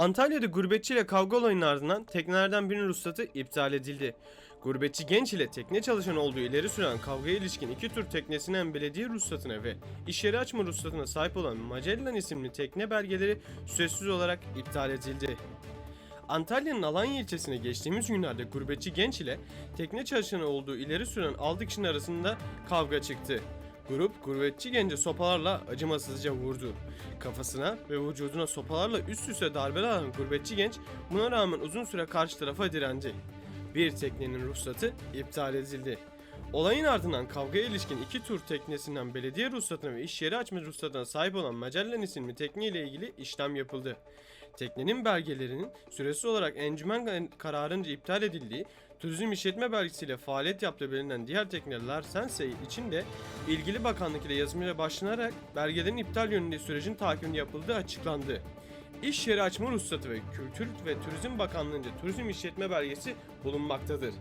Antalya'da gurbetçiyle kavga olayının ardından teknelerden birinin ruhsatı iptal edildi. Gurbetçi genç ile tekne çalışanı olduğu ileri süren kavgaya ilişkin iki tür teknesinin hem belediye ruhsatına ve iş yeri açma ruhsatına sahip olan Magellan isimli tekne belgeleri süresiz olarak iptal edildi. Antalya'nın Alanya ilçesine geçtiğimiz günlerde gurbetçi genç ile tekne çalışanı olduğu ileri süren 6 kişinin arasında kavga çıktı. Grup gurbetçi gence sopalarla acımasızca vurdu. Kafasına ve vücuduna sopalarla üst üste darbeler alan gurbetçi genç buna rağmen uzun süre karşı tarafa direndi. Bir teknenin ruhsatı iptal edildi. Olayın ardından kavgaya ilişkin iki tur teknesinden belediye ruhsatına ve iş yeri açma ruhsatına sahip olan Magellan isimli tekne ile ilgili işlem yapıldı. Teknenin belgelerinin süresiz olarak encümen kararınca iptal edildiği, turizm işletme belgesiyle faaliyet yaptığı belirlenen diğer tekneler Sensei için de ilgili bakanlık ile yazımıyla başlanarak belgelerin iptal yönünde sürecin takibini yapıldığı açıklandı. İş yeri açma ruhsatı ve Kültür ve Turizm Bakanlığı'nca turizm işletme belgesi bulunmaktadır.